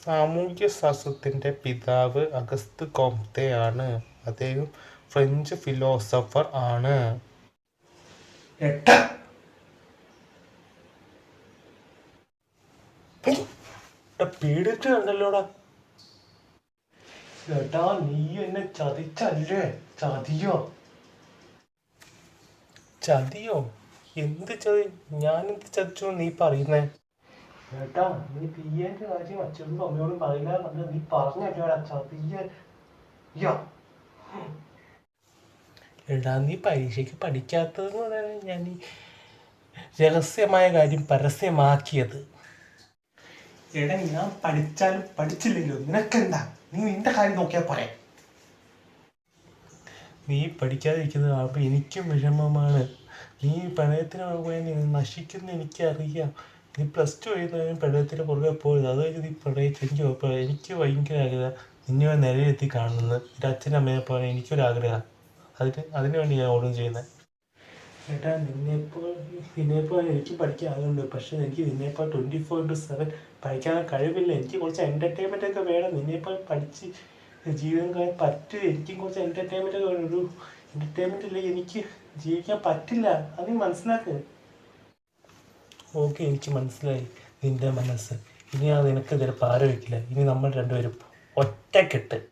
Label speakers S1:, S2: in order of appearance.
S1: സാമൂഹ്യ ശാസ്ത്രത്തിന്റെ പിതാവ് അഗസ്ത് കോംതെ ആണ്. അദ്ദേഹം ഫ്രഞ്ച് ഫിലോസഫർ ആണ്. കണ്ടല്ലോടാ.
S2: നീ എന്നെ ചതിച്ചല്ലേ? ചതിയോ?
S1: ചതിയോ? എന്ത് ചതി? ഞാൻ എന്ത് ചതിച്ചു നീ പറയുന്നേ?
S2: ഏട്ടാ നീ പിയ്യന്റെ കാര്യം അച്ഛനും അമ്മയോടും പറയില്ല പറഞ്ഞ നീ പറഞ്ഞല്ലോടാ ചതിയ യ്യോ.
S1: എടാ നീ പരീക്ഷയ്ക്ക് പഠിക്കാത്തത് പറയാൻ ഞാൻ ഈ രഹസ്യമായ കാര്യം പരസ്യമാക്കിയത്
S2: എടാ ഞാൻ പഠിച്ചാലും പഠിച്ചില്ലല്ലോ നിനക്കെന്താ നീ നിന്റെ കാര്യം നോക്കിയാൽ പോരെ
S1: നീ പഠിക്കാതിരിക്കുന്നത് അപ്പം എനിക്കും വിഷമമാണ് നീ പ്രണയത്തിന് പോയാൽ നീ നശിക്കുന്ന എനിക്കറിയാം നീ പ്ലസ് ടു കഴിയുന്നതിന് പ്രണയത്തിന് പുറകെ പോയത്. അത് കഴിഞ്ഞ് നീ പ്രണയിച്ച് എനിക്ക് ഉറപ്പാണ്. എനിക്ക് ഭയങ്കര ആഗ്രഹം. നിന്നെ നിലയിലെത്തി കാണുന്നത് എന്റെ അച്ഛനും അമ്മയെ പോലെ എനിക്കൊരാഗ്രഹമാണ് അതിന് അതിന് വേണ്ടി ഞാൻ ഓടും ചെയ്യുന്നത് ഏട്ടാ നിന്നെപ്പോൾ നിന്നെപ്പോൾ എനിക്ക് പഠിക്കാൻ ആഗ്രഹമുണ്ട്. പക്ഷേ എനിക്ക് നിന്നെപ്പോൾ ട്വന്റി ഫോർ ഇന്റു സെവൻ പഠിക്കാൻ കഴിവില്ല. എനിക്ക് കുറച്ച് എന്റർടൈൻമെന്റ് ഒക്കെ വേണം. നിന്നെപ്പോൾ പഠിച്ച് ജീവിതം കഴിയാൻ പറ്റില്ല എനിക്കും കുറച്ച് എന്റർടൈൻമെന്റ് ഒക്കെ വേണം. ഒരു എന്റർടൈൻമെന്റ് ഇല്ലെങ്കിൽ എനിക്ക് ജീവിക്കാൻ പറ്റില്ല. അത് നീ മനസ്സിലാക്ക്. ഓക്കെ എനിക്ക് മനസ്സിലായി നിന്റെ മനസ്സ്. ഇനി ഞാൻ നിനക്കെതിരെ പാര വയ്ക്കില്ല ഇനി നമ്മൾ രണ്ടുപേരും ഒറ്റക്കെട്ട്.